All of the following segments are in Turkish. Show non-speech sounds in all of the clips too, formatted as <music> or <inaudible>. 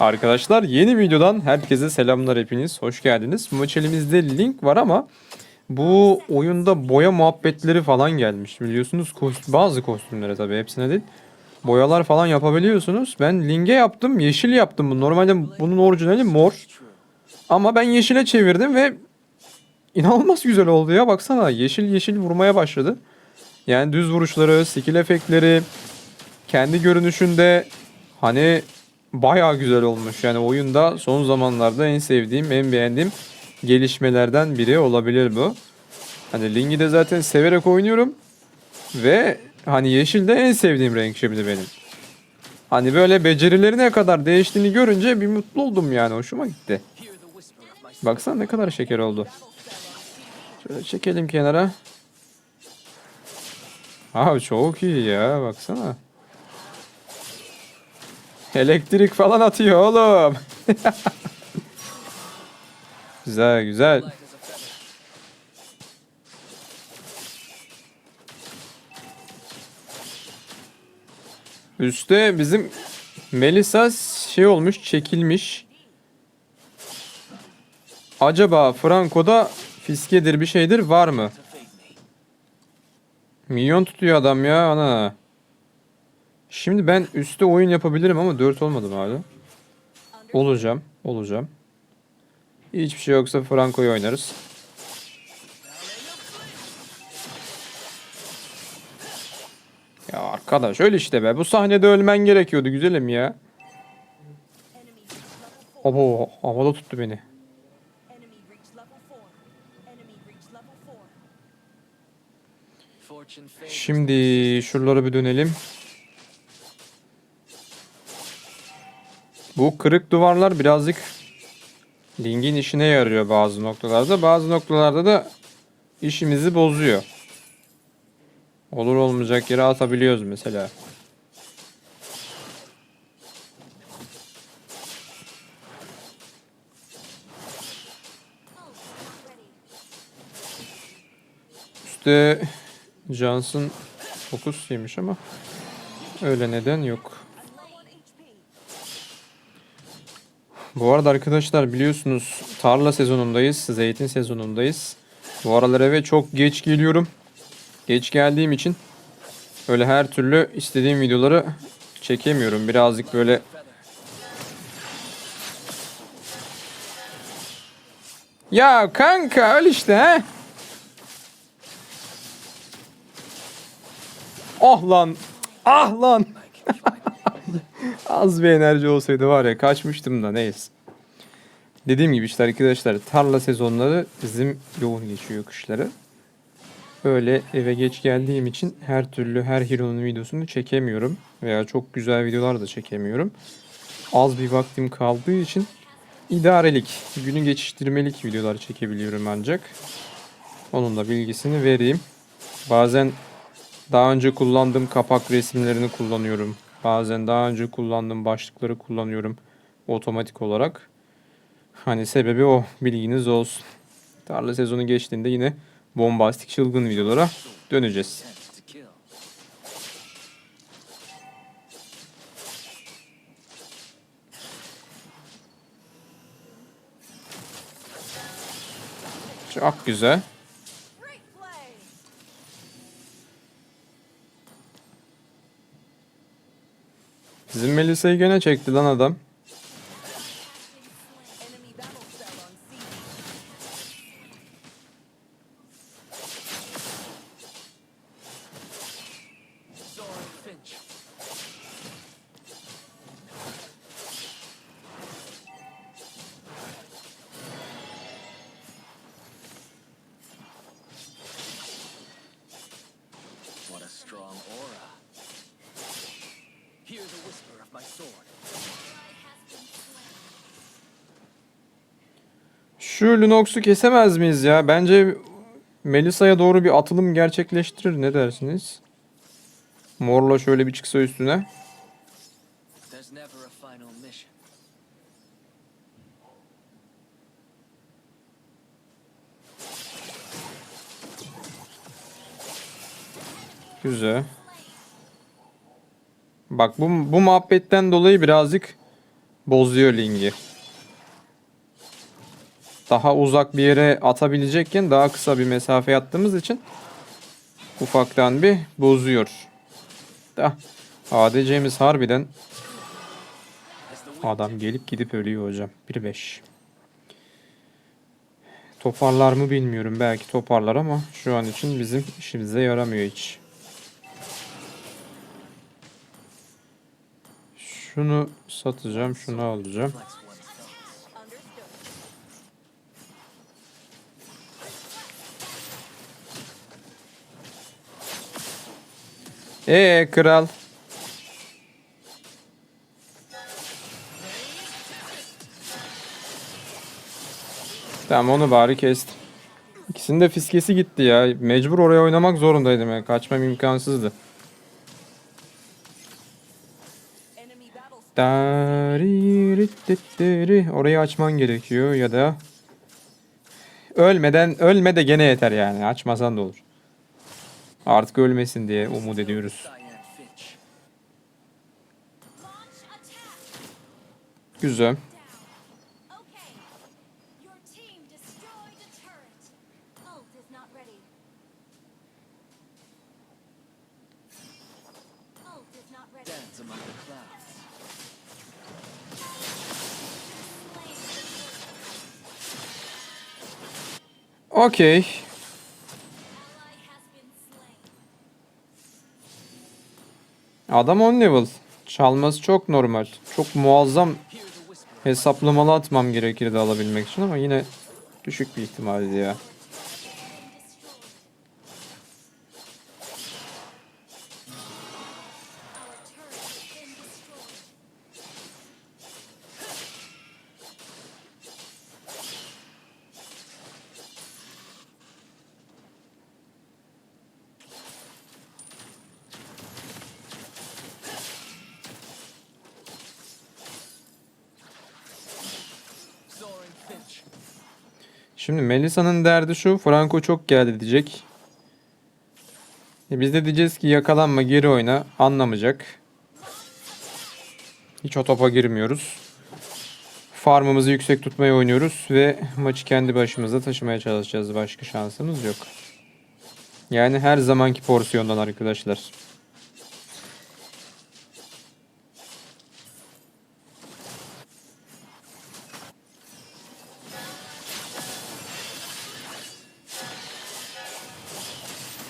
Arkadaşlar yeni videodan herkese selamlar hepiniz. Hoş geldiniz. Bu maç elimizde link var ama bu oyunda boya muhabbetleri falan gelmiş. Biliyorsunuz kostüm, bazı kostümlere tabii hepsine değil. Boyalar falan yapabiliyorsunuz. Ben linge yaptım. Yeşil yaptım. bunu. Normalde bunun orijinali mor. Ama ben yeşile çevirdim ve inanılmaz güzel oldu ya. Baksana yeşil yeşil vurmaya başladı. Yani düz vuruşları, skill efektleri, kendi görünüşünde hani bayağı güzel olmuş. Yani oyunda son zamanlarda en sevdiğim, en beğendiğim gelişmelerden biri olabilir bu. Hani Ling'i de zaten severek oynuyorum. Ve hani yeşil de en sevdiğim renk şimdi benim. Hani böyle becerileri ne kadar değiştiğini görünce bir mutlu oldum yani. Hoşuma gitti. Baksana ne kadar şeker oldu. Şöyle çekelim kenara. Abi çok iyi ya baksana. Elektrik falan atıyor oğlum. <laughs> güzel güzel. Üste bizim Melisa şey olmuş çekilmiş. Acaba Franco'da fiskedir bir şeydir var mı? Milyon tutuyor adam ya ana. Şimdi ben üstte oyun yapabilirim ama 4 olmadım hala. Olacağım. Olacağım. Hiçbir şey yoksa Franco'yu oynarız. Ya arkadaş öyle işte be. Bu sahnede ölmen gerekiyordu güzelim ya. Abo havada tuttu beni. Enemy reached level 4. Enemy reached level 4. Fortune favors Şimdi şuralara bir dönelim. Bu kırık duvarlar birazcık Ling'in işine yarıyor bazı noktalarda. Bazı noktalarda da işimizi bozuyor. Olur olmayacak yere atabiliyoruz mesela. Üstte Johnson fokus yemiş ama öyle neden yok. Bu arada arkadaşlar biliyorsunuz tarla sezonundayız, zeytin sezonundayız. Bu aralar eve çok geç geliyorum. Geç geldiğim için öyle her türlü istediğim videoları çekemiyorum. Birazcık böyle Ya kanka öyle işte he. Ah lan. Ah lan. <laughs> Az bir enerji olsaydı var ya kaçmıştım da neyse. Dediğim gibi işte arkadaşlar tarla sezonları bizim yoğun geçiyor kışları. Böyle eve geç geldiğim için her türlü her hero'nun videosunu çekemiyorum. Veya çok güzel videolar da çekemiyorum. Az bir vaktim kaldığı için idarelik, günü geçiştirmelik videolar çekebiliyorum ancak. Onun da bilgisini vereyim. Bazen daha önce kullandığım kapak resimlerini kullanıyorum. Bazen daha önce kullandığım başlıkları kullanıyorum otomatik olarak. Hani sebebi o bilginiz olsun. Tarla sezonu geçtiğinde yine bombastik çılgın videolara döneceğiz. Çok güzel. Bizim Melisa'yı gene çekti lan adam. Şu Lunox'u kesemez miyiz ya? Bence Melisa'ya doğru bir atılım gerçekleştirir. Ne dersiniz? Morla şöyle bir çıksa üstüne. Güzel. Bak bu, bu muhabbetten dolayı birazcık bozuyor Ling'i. Daha uzak bir yere atabilecekken daha kısa bir mesafe attığımız için ufaktan bir bozuyor. Da ADC'miz harbiden adam gelip gidip ölüyor hocam. 1-5. Toparlar mı bilmiyorum. Belki toparlar ama şu an için bizim işimize yaramıyor hiç. Şunu satacağım, şunu alacağım. Ee kral. Tamam onu bari kestim. İkisinin de fiskesi gitti ya. Mecbur oraya oynamak zorundaydım ya. Kaçmam imkansızdı. Orayı açman gerekiyor ya da ölmeden ölme de gene yeter yani. Açmasan da olur. Artık ölmesin diye umut ediyoruz. Güzel. Okay. Adam 10 level. Çalması çok normal. Çok muazzam hesaplamalı atmam gerekirdi alabilmek için ama yine düşük bir ihtimaldi ya. Melisa'nın derdi şu. Franco çok geldi diyecek. E biz de diyeceğiz ki yakalanma geri oyna. Anlamayacak. Hiç o topa girmiyoruz. Farmımızı yüksek tutmayı oynuyoruz ve maçı kendi başımıza taşımaya çalışacağız. Başka şansımız yok. Yani her zamanki porsiyondan arkadaşlar.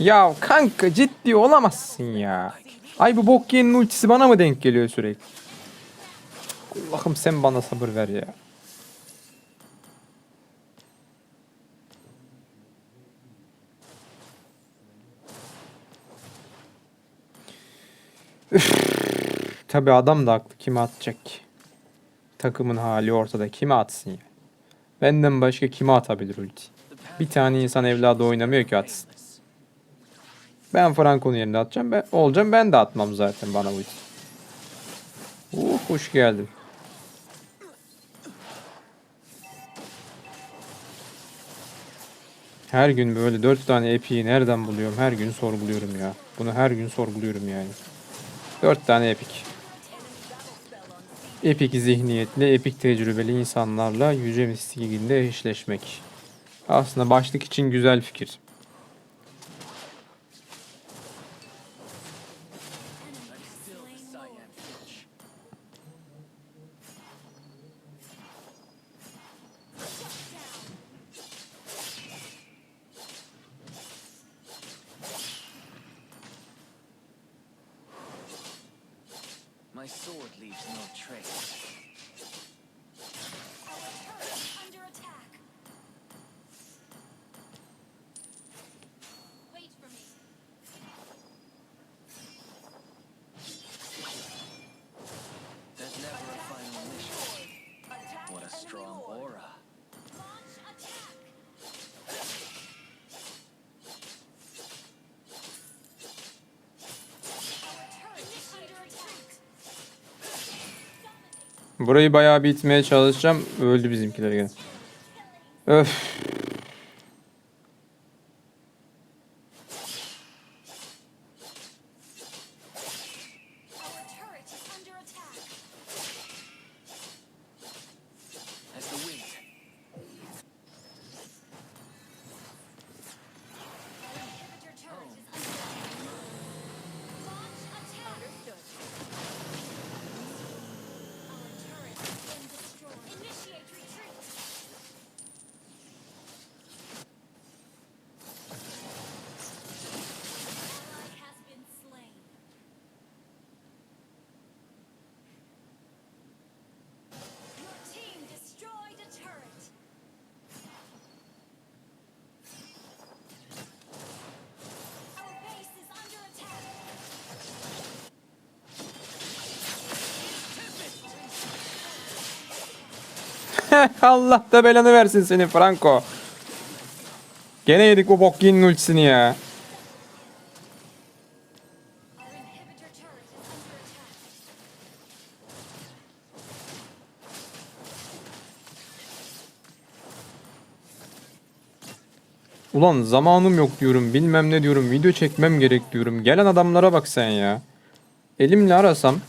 Ya kanka ciddi olamazsın ya. Ay bu bok yiyenin ultisi bana mı denk geliyor sürekli? Allah'ım sen bana sabır ver ya. Tabi adam da haklı. Kime atacak ki? Takımın hali ortada. Kime atsın ya? Benden başka kime atabilir ulti? Bir tane insan evladı oynamıyor ki atsın. Ben Franco'nun yerine atacağım. Ben, olacağım ben de atmam zaten bana ulti. Uh, hoş geldin. Her gün böyle dört tane epiği nereden buluyorum? Her gün sorguluyorum ya. Bunu her gün sorguluyorum yani. Dört tane epik. Epik zihniyetli, epik tecrübeli insanlarla Yüce Mistik Ligi'nde eşleşmek. Aslında başlık için güzel fikir. Burayı bayağı bir itmeye çalışacağım. Öldü bizimkiler gene. Öf. Allah da belanı versin seni Franco. Gene yedik o bok yiyin ultisini ya. Ulan zamanım yok diyorum bilmem ne diyorum video çekmem gerek diyorum. Gelen adamlara bak sen ya. Elimle arasam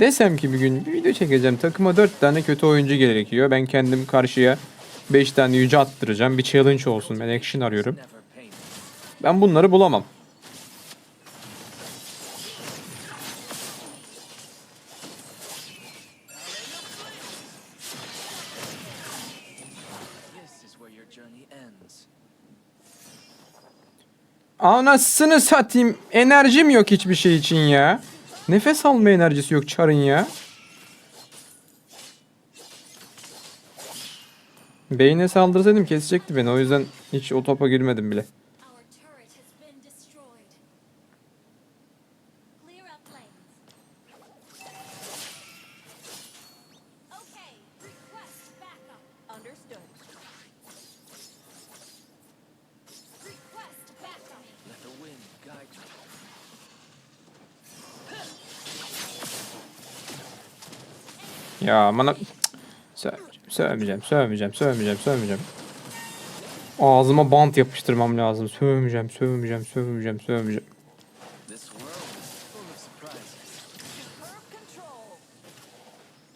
desem ki bir gün bir video çekeceğim takıma 4 tane kötü oyuncu gerekiyor. Ben kendim karşıya 5 tane yüce attıracağım. Bir challenge olsun ben action arıyorum. Ben bunları bulamam. Anasını satayım. Enerjim yok hiçbir şey için ya. Nefes alma enerjisi yok çarın ya. Beyne saldırsaydım kesecekti beni. O yüzden hiç o topa girmedim bile. Ya bana... Sövmeyeceğim, sövmeyeceğim, sövmeyeceğim, sövmeyeceğim, sövmeyeceğim. Ağzıma bant yapıştırmam lazım. Sövmeyeceğim, sövmeyeceğim, sövmeyeceğim, sövmeyeceğim.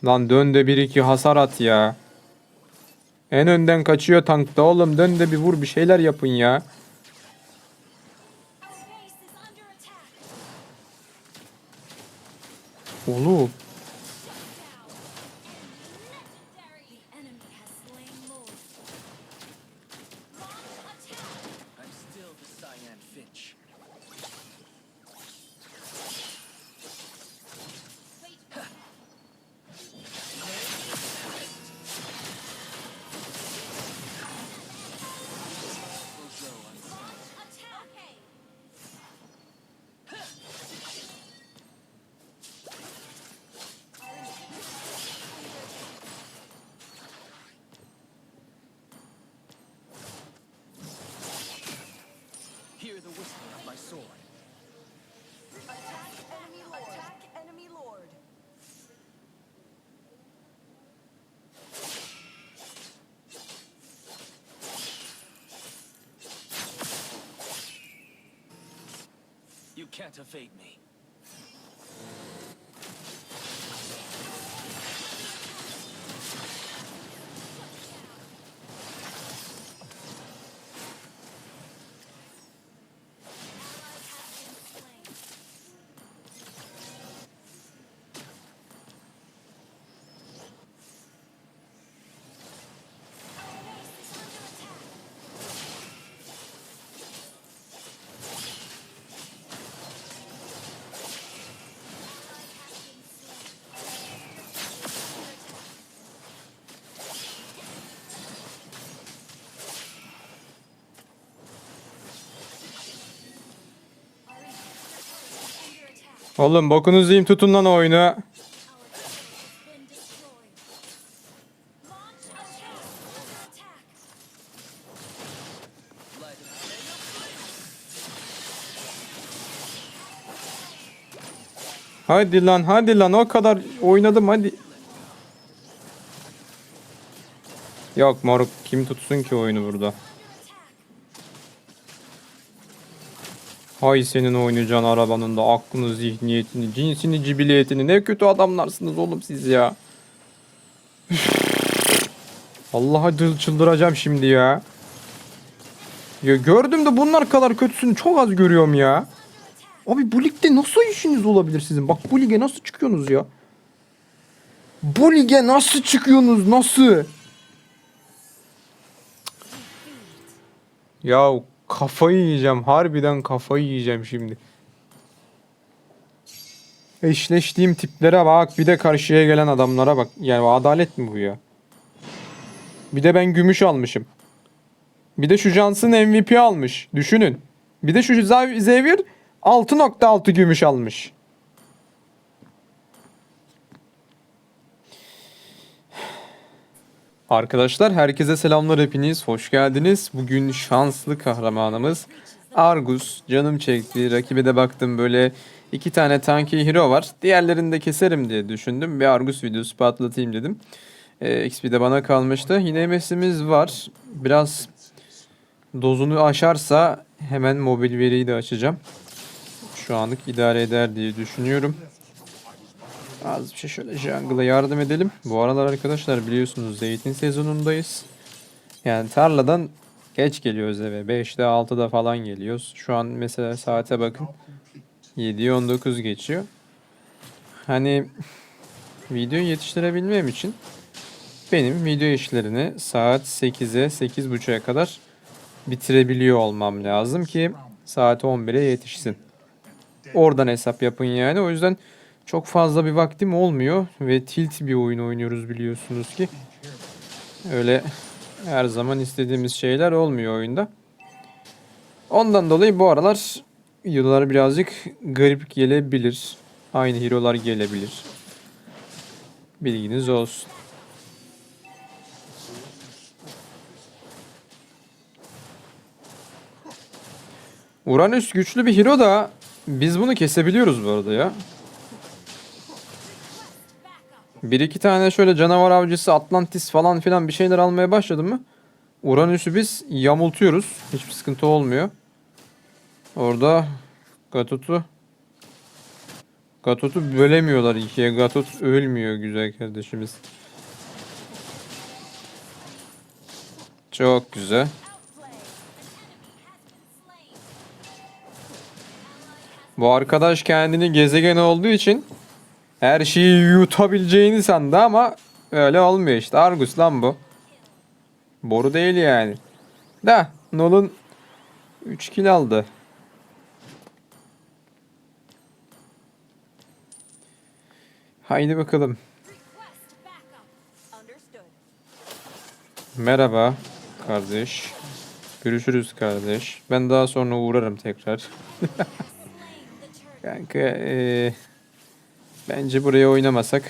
Lan dön de bir iki hasar at ya. En önden kaçıyor tankta oğlum. Dön de bir vur bir şeyler yapın ya. The whisper of my sword. Attack enemy lord. Attack enemy lord. You can't evade me. Oğlum bokunuzu yiyeyim tutun lan oyunu. Hadi lan hadi lan o kadar oynadım hadi. Yok moruk kim tutsun ki oyunu burada. Hay senin oynayacağın arabanın da aklını, zihniyetini, cinsini, cibiliyetini. Ne kötü adamlarsınız oğlum siz ya. Allah'a çıldıracağım şimdi ya. Ya gördüm de bunlar kadar kötüsünü çok az görüyorum ya. Abi bu ligde nasıl işiniz olabilir sizin? Bak bu lige nasıl çıkıyorsunuz ya? Bu lige nasıl çıkıyorsunuz? Nasıl? Ya kafayı yiyeceğim. Harbiden kafayı yiyeceğim şimdi. Eşleştiğim tiplere bak. Bir de karşıya gelen adamlara bak. Yani adalet mi bu ya? Bir de ben gümüş almışım. Bir de şu Johnson MVP almış. Düşünün. Bir de şu Xavier 6.6 gümüş almış. Arkadaşlar herkese selamlar hepiniz. Hoş geldiniz. Bugün şanslı kahramanımız Argus. Canım çekti. Rakibe de baktım böyle iki tane tanki hero var. Diğerlerini de keserim diye düşündüm. Bir Argus videosu patlatayım dedim. Ee, XP de bana kalmıştı. Yine MS'imiz var. Biraz dozunu aşarsa hemen mobil veriyi de açacağım. Şu anlık idare eder diye düşünüyorum. Az bir şey şöyle jungle'a yardım edelim. Bu aralar arkadaşlar biliyorsunuz zeytin sezonundayız. Yani tarladan geç geliyoruz eve. 5'te 6'da falan geliyoruz. Şu an mesela saate bakın. 7'ye 19 geçiyor. Hani videoyu yetiştirebilmem için benim video işlerini saat 8'e 8.30'a kadar bitirebiliyor olmam lazım ki saat 11'e yetişsin. Oradan hesap yapın yani. O yüzden çok fazla bir vaktim olmuyor ve tilt bir oyun oynuyoruz biliyorsunuz ki. Öyle her zaman istediğimiz şeyler olmuyor oyunda. Ondan dolayı bu aralar videolar birazcık garip gelebilir. Aynı hero'lar gelebilir. Bilginiz olsun. Uranüs güçlü bir hero da biz bunu kesebiliyoruz bu arada ya. Bir iki tane şöyle canavar avcısı Atlantis falan filan bir şeyler almaya başladım mı? Uranüs'ü biz yamultuyoruz. Hiçbir sıkıntı olmuyor. Orada Gatut'u Gatut'u bölemiyorlar ikiye. Gatut ölmüyor güzel kardeşimiz. Çok güzel. Bu arkadaş kendini gezegen olduğu için her şeyi yutabileceğini sandı ama öyle olmuyor işte. Argus lan bu. Boru değil yani. Da Nolan 3 kill aldı. Haydi bakalım. Merhaba kardeş. Görüşürüz kardeş. Ben daha sonra uğrarım tekrar. <laughs> Kanka eee, bence buraya oynamasak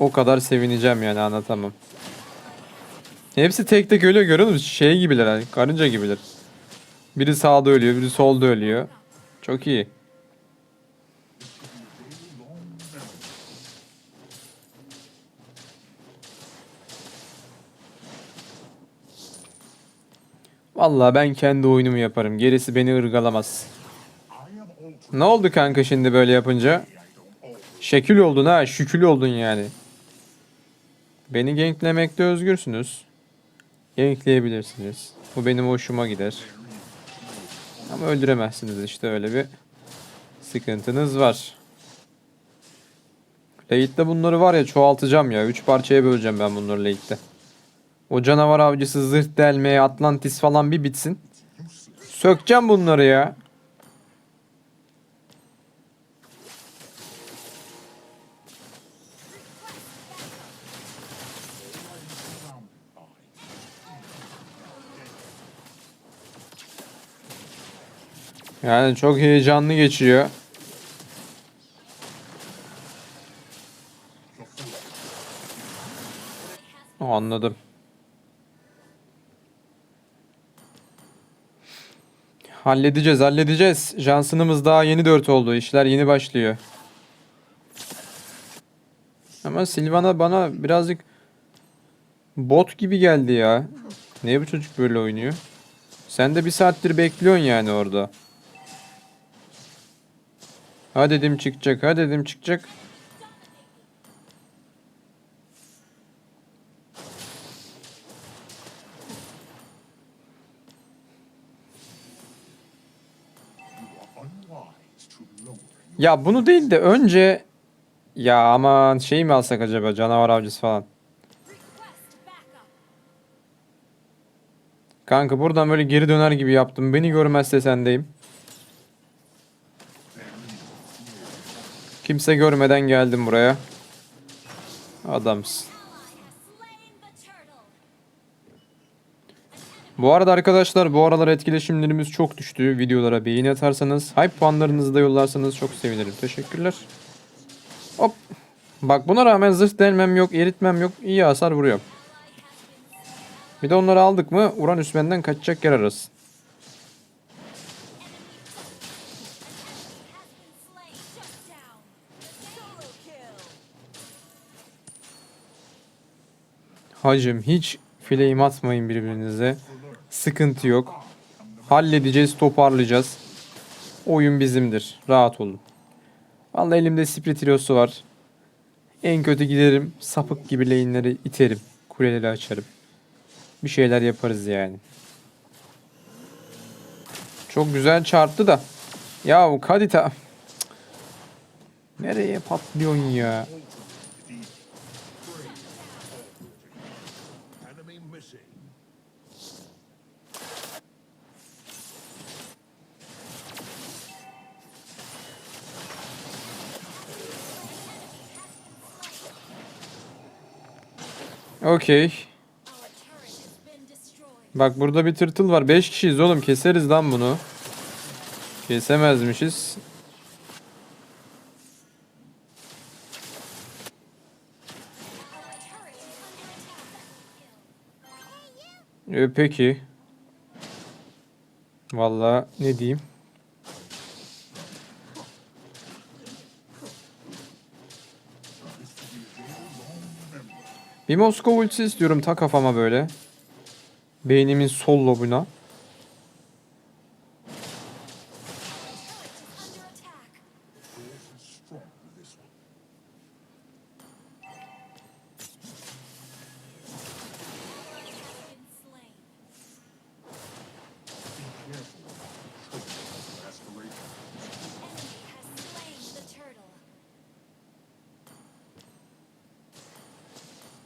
o kadar sevineceğim yani anlatamam. Hepsi tek tek ölüyor görüyor musun? Şey gibiler hani karınca gibiler. Biri sağda ölüyor, biri solda ölüyor. Çok iyi. Vallahi ben kendi oyunumu yaparım. Gerisi beni ırgalamaz. Ne oldu kanka şimdi böyle yapınca? Şekil oldun ha, şükül oldun yani. Beni ganklemekte özgürsünüz. Gankleyebilirsiniz. Bu benim hoşuma gider. Ama öldüremezsiniz işte öyle bir sıkıntınız var. Late'de bunları var ya çoğaltacağım ya. Üç parçaya böleceğim ben bunları late'de. O canavar avcısı, zırh delme, Atlantis falan bir bitsin. Sökeceğim bunları ya. Yani çok heyecanlı geçiyor. Anladım. Halledeceğiz, halledeceğiz. Johnson'ımız daha yeni 4 oldu. İşler yeni başlıyor. Ama Silvana bana birazcık bot gibi geldi ya. Niye bu çocuk böyle oynuyor? Sen de bir saattir bekliyorsun yani orada. Ha dedim çıkacak, ha dedim çıkacak. Ya bunu değil de önce ya aman şey mi alsak acaba canavar avcısı falan. Kanka buradan böyle geri döner gibi yaptım. Beni görmezse sendeyim. Kimse görmeden geldim buraya. Adamsın. Bu arada arkadaşlar bu aralar etkileşimlerimiz çok düştü. Videolara beğeni atarsanız, hype puanlarınızı da yollarsanız çok sevinirim. Teşekkürler. Hop. Bak buna rağmen zırh delmem yok, eritmem yok. İyi hasar vuruyorum. Bir de onları aldık mı Uranüs benden kaçacak yer arasın. Hacım hiç flame atmayın birbirinize. Sıkıntı yok. Halledeceğiz, toparlayacağız. Oyun bizimdir. Rahat olun. Vallahi elimde Spiritrios'u var. En kötü giderim, sapık gibi lane'leri iterim. Kuleleri açarım. Bir şeyler yaparız yani. Çok güzel çarptı da. Ya Kadita. Cık. Nereye patlıyorsun ya? Okey. Bak burada bir tırtıl var. 5 kişiyiz oğlum. Keseriz lan bunu. Kesemezmişiz. Ee, peki. Vallahi ne diyeyim? Bir Moskova ultisi istiyorum ta kafama böyle. Beynimin sol lobuna.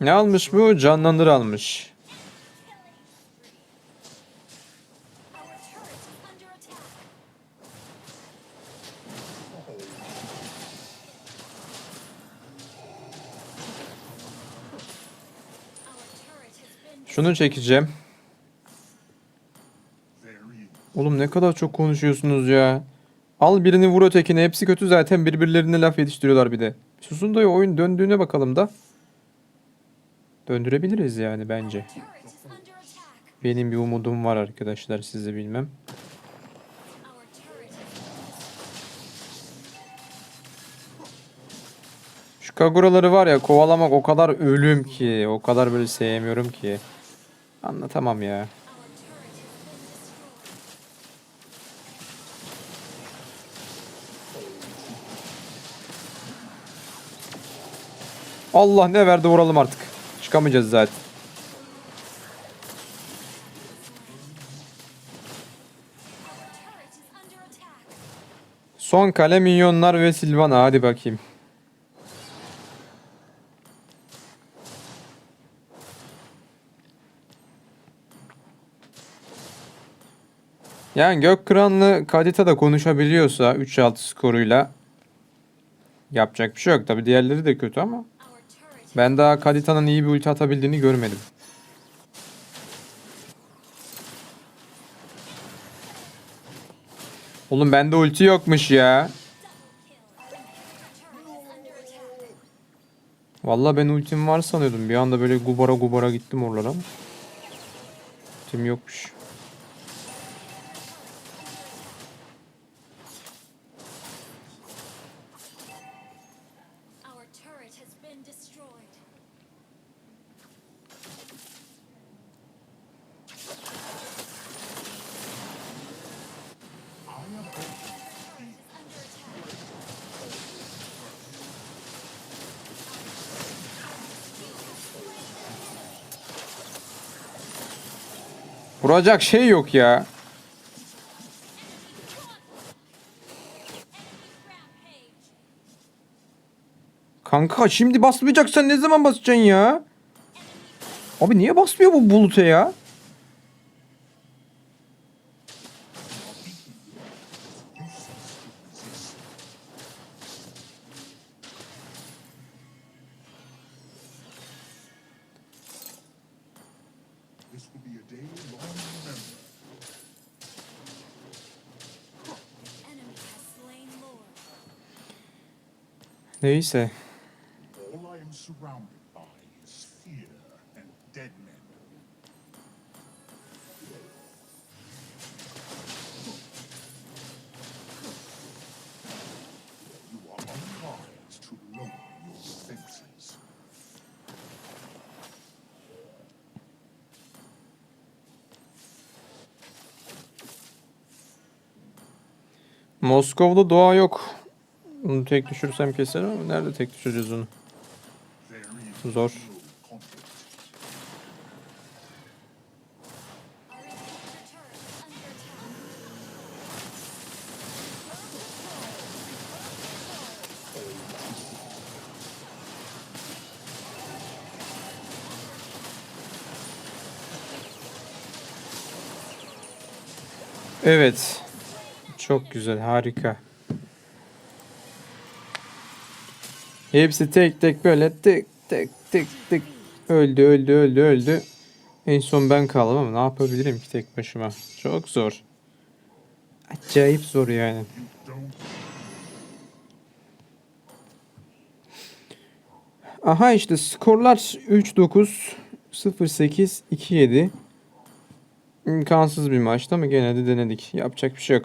Ne almış bu? Canlandır almış. Şunu çekeceğim. Oğlum ne kadar çok konuşuyorsunuz ya. Al birini vur ötekine. Hepsi kötü zaten. Birbirlerine laf yetiştiriyorlar bir de. Susun da ya, oyun döndüğüne bakalım da. Döndürebiliriz yani bence. Benim bir umudum var arkadaşlar sizi bilmem. Şu kaguraları var ya kovalamak o kadar ölüm ki. O kadar böyle sevmiyorum ki. Anlatamam ya. Allah ne verdi vuralım artık. Çıkamayacağız zaten. Son kale minyonlar ve Silvana hadi bakayım. Yani Gökkıranlı Kadita da konuşabiliyorsa 3-6 skoruyla yapacak bir şey yok. Tabi diğerleri de kötü ama ben daha Kadita'nın iyi bir ulti atabildiğini görmedim. Oğlum bende ulti yokmuş ya. Vallahi ben ultim var sanıyordum. Bir anda böyle gubara gubara gittim oralara. Ultim yokmuş. Vuracak şey yok ya. Kanka şimdi basmayacaksan ne zaman basacaksın ya? Abi niye basmıyor bu buluta ya? This will be a day long Neyse. Moskova'da doğa yok. Bunu tek düşürsem keserim ama nerede tek düşüreceğiz onu? Zor. Evet. Çok güzel, harika. Hepsi tek tek böyle tek tek tek tek öldü öldü öldü öldü. En son ben kaldım ama ne yapabilirim ki tek başıma? Çok zor. Acayip zor yani. Aha işte skorlar 3-9, 0-8, 2-7. İmkansız bir maçtı ama gene de denedik. Yapacak bir şey yok.